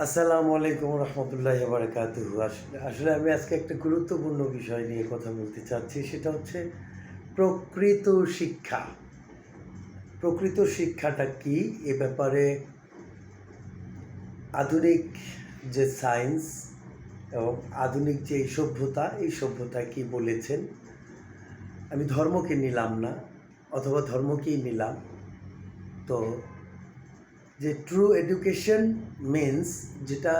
আসসালামু আলাইকুম রহমতুল্লাহ বারকাত আসলে আমি আজকে একটা গুরুত্বপূর্ণ বিষয় নিয়ে কথা বলতে চাচ্ছি, সেটা হচ্ছে প্রকৃত শিক্ষা। প্রকৃত শিক্ষাটা কি? এ ব্যাপারে আধুনিক যে সায়েন্স এবং আধুনিক যে এই সভ্যতা এই সভ্যতা কি বলেছেন? আমি ধর্মকে নিলাম না, অথবা ধর্মকেই নিলাম। তো যে ট্রু এডুকেশন মিন্স যেটা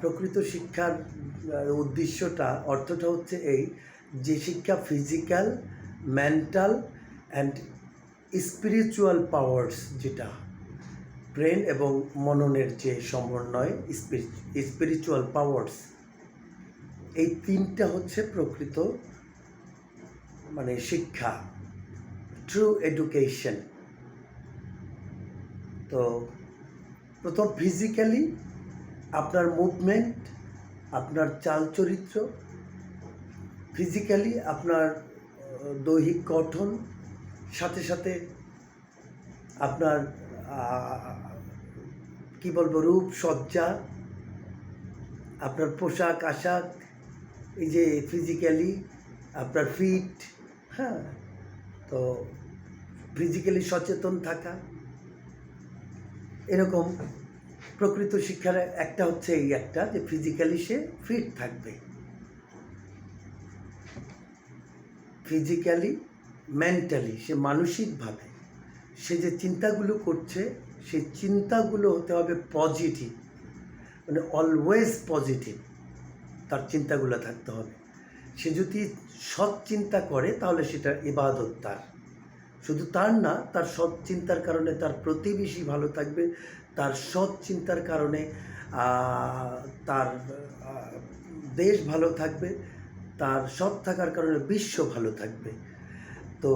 প্রকৃত শিক্ষার উদ্দেশ্যটা, অর্থটা হচ্ছে এই যে শিক্ষা physical mental and spiritual powers যেটা ব্রেন এবং মননের যে সমন্বয় স্পিরিচুয়াল পাওয়ার্স এই তিনটা হচ্ছে প্রকৃত মানে শিক্ষা ট্রু এডুকেশন তো প্রথম ফিজিক্যালি আপনার মুভমেন্ট আপনার চাল চরিত্র ফিজিক্যালি আপনার দৈহিক গঠন, সাথে সাথে আপনার কি বলব রূপ সজ্জা আপনার পোশাক, আশাক, এই যে ফিজিক্যালি আপনার ফিট হ্যাঁ তো ফিজিক্যালি সচেতন থাকা এরকম প্রকৃত শিক্ষার একটা হচ্ছে এই একটা যে ফিজিক্যালি সে ফিট থাকবে। ফিজিক্যালি মেন্টালি সে মানসিকভাবে সে যে চিন্তাগুলো করছে সেই চিন্তাগুলো হতে হবে পজিটিভ মানে অলওয়েজ পজিটিভ তার চিন্তাগুলো থাকতে হবে। সে যদি সৎ চিন্তা করে তাহলে সেটা ইবাদত তার। শুধু তার না, তার সৎ চিন্তার কারণে তার প্রতিবেশী ভালো থাকবে, তার সৎ চিন্তার কারণে তার দেশ ভালো থাকবে, তার সৎ থাকার কারণে বিশ্ব ভালো থাকবে। তো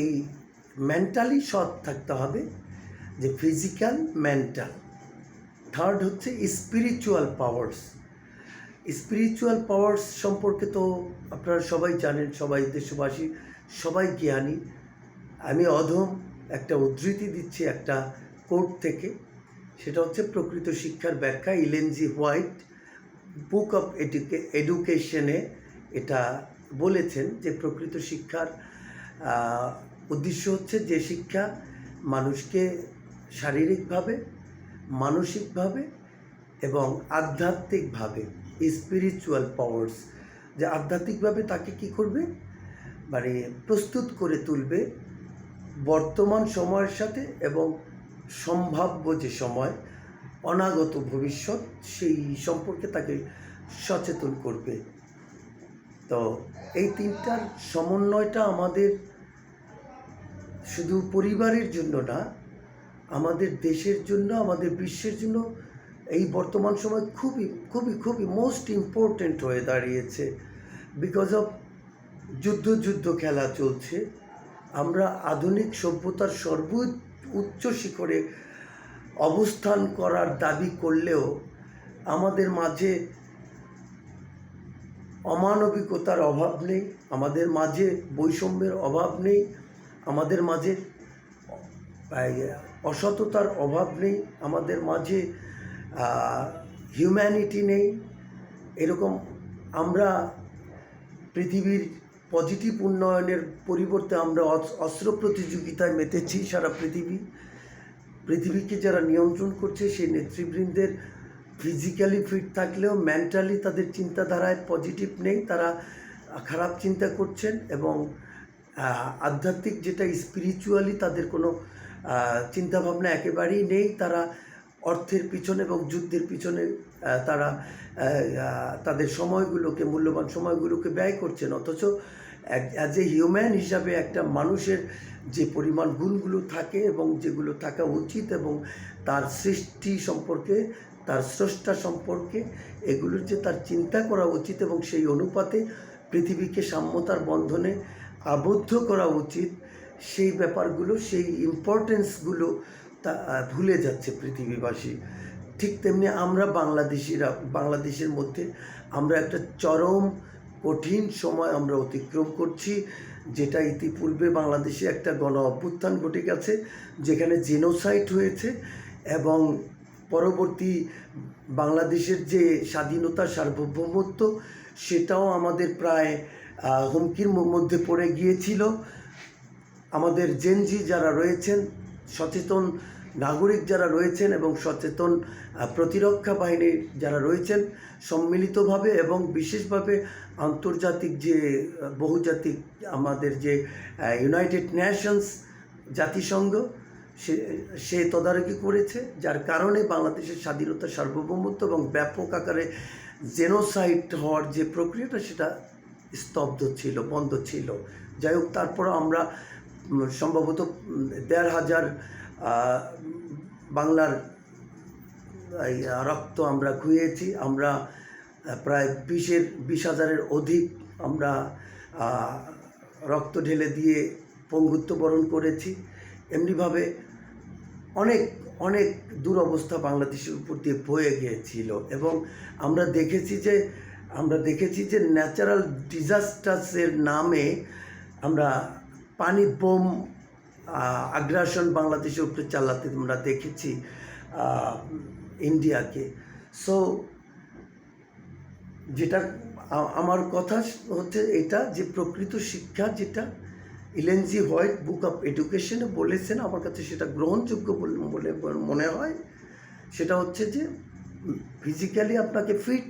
এই মেন্টালি সৎ থাকতে হবে, যে ফিজিক্যাল মেন্টাল থার্ড হচ্ছে স্পিরিচুয়াল পাওয়ার্স স্পিরিচুয়াল পাওয়ার্স সম্পর্কে তো আপনারা সবাই জানেন, সবাই দেশবাসী। সবাই জ্ঞানী আমি অধম একটা উদ্ধৃতি দিচ্ছি একটা কোর্ট থেকে। সেটা হচ্ছে প্রকৃত শিক্ষার ব্যাখ্যা, ইলেনজি হোয়াইট বুক অফ এডুকে, এডুকেশনে এটা বলেছেন যে প্রকৃত শিক্ষার উদ্দেশ্য হচ্ছে যে শিক্ষা মানুষকে শারীরিকভাবে, মানসিকভাবে এবং আধ্যাত্মিকভাবে স্পিরিচুয়াল পাওয়ার্স যে আধ্যাত্মিকভাবে তাকে কি করবে? মানে প্রস্তুত করে তুলবে বর্তমান সময়ের সাথে এবং সম্ভাব্য যে সময়, অনাগত ভবিষ্যৎ, সেই সম্পর্কে তাকে সচেতন করবে। তো এই তিনটার সমন্বয়টা আমাদের শুধু পরিবারের জন্য না, আমাদের দেশের জন্য, আমাদের বিশ্বের জন্য এই বর্তমান সময় খুবই খুবই খুবই মোস্ট ইম্পর্ট্যান্ট হয়ে দাঁড়িয়েছে। বিকজ অফ যুদ্ধ যুদ্ধ খেলা চলছে। আমরা আধুনিক সভ্যতার সর্ব উচ্চ শিখরে অবস্থান করার দাবি করলেও আমাদের মাঝে অমানবিকতার অভাব নেই, আমাদের মাঝে বৈষম্যের অভাব নেই, আমাদের মাঝে অসততার অভাব নেই, আমাদের মাঝে হিউম্যানিটি নেই। এরকম আমরা পৃথিবীর পজিটিভ উন্নয়নের পরিবর্তে আমরা অস- অস্ত্র প্রতিযোগিতায় মেতেছি সারা পৃথিবী। পৃথিবীকে যারা নিয়ন্ত্রণ করছে, সেই নেতৃবৃন্দের ফিজিক্যালি ফিট থাকলেও মেন্টালি তাদের চিন্তাধারায় পজিটিভ নেই, তারা খারাপ চিন্তা করছেন এবং আধ্যাত্মিক যেটা স্পিরিচুয়ালি তাদের কোনো চিন্তাভাবনা একেবারেই নেই। তারা অর্থের পিছনে এবং যুদ্ধের পিছনে তারা তাদের সময়গুলোকে, মূল্যবান সময়গুলোকে ব্যয় করছেন। অথচ অ্যাজ এ হিউম্যান হিসাবে একটা মানুষের যে পরিমাণ গুণগুলো থাকে এবং যেগুলো থাকা উচিত এবং তার সৃষ্টি সম্পর্কে, তার স্রষ্টা সম্পর্কে, এগুলোর যে তার চিন্তা করা উচিত এবং সেই অনুপাতে পৃথিবীকে সাম্যতার বন্ধনে আবদ্ধ করা উচিত, সেই ব্যাপারগুলো, সেই ইম্পর্টেন্সগুলো তা ভুলে যাচ্ছে পৃথিবীবাসী। ঠিক তেমনি আমরা বাংলাদেশিরা, বাংলাদেশের মধ্যে আমরা একটা চরম কঠিন সময় আমরা অতিক্রম করছি, যেটা ইতিপূর্বে বাংলাদেশে একটা গণ অভ্যুত্থান ঘটে গেছে, যেখানে জেনোসাইট হয়েছে এবং পরবর্তী বাংলাদেশের যে স্বাধীনতা সার্বভৌমত্ব, সেটাও আমাদের প্রায় হুমকির মধ্যে পড়ে গিয়েছিল। আমাদের জেনজি যারা রয়েছেন, সচেতন নাগরিক যারা রয়েছেন এবং সচেতন প্রতিরক্ষা বাহিনীর যারা রয়েছেন, সম্মিলিতভাবে এবং বিশেষভাবে আন্তর্জাতিক যে বহুজাতিক আমাদের যে ইউনাইটেড নেশনস জাতিসংঘ, সে সে তদারকি করেছে, যার কারণে বাংলাদেশের স্বাধীনতা সার্বভৌমত্ব এবং ব্যাপক আকারে জেনোসাইড হওয়ার যে প্রক্রিয়াটা সেটা স্তব্ধ ছিল, বন্ধ ছিল। যাই হোক তারপর আমরা সম্ভবত দেড় হাজার বাংলার রক্ত আমরা খুইয়েছি, আমরা প্রায় বিশের, বিশ হাজারের অধিক আমরা রক্ত ঢেলে দিয়ে পঙ্গুত্ব বরণ করেছি। এমনিভাবে অনেক অনেক দুরবস্থা বাংলাদেশের উপর দিয়ে বয়ে গিয়েছিল এবং আমরা দেখেছি যে, আমরা দেখেছি যে ন্যাচারাল ডিজাস্টার্সের নামে আমরা পানি বোম আগ্রাসন বাংলাদেশের উপরে চালাতে আমরা দেখেছি ইন্ডিয়াকে। সো যেটা আমার কথা হচ্ছে এটা যে প্রকৃত শিক্ষা যেটা ইলেনজি হোয়াইট বুক অফ এডুকেশনে বলেছেন, আমার কাছে সেটা গ্রহণযোগ্য বলে মনে হয়। সেটা হচ্ছে যে ফিজিক্যালি আপনাকে ফিট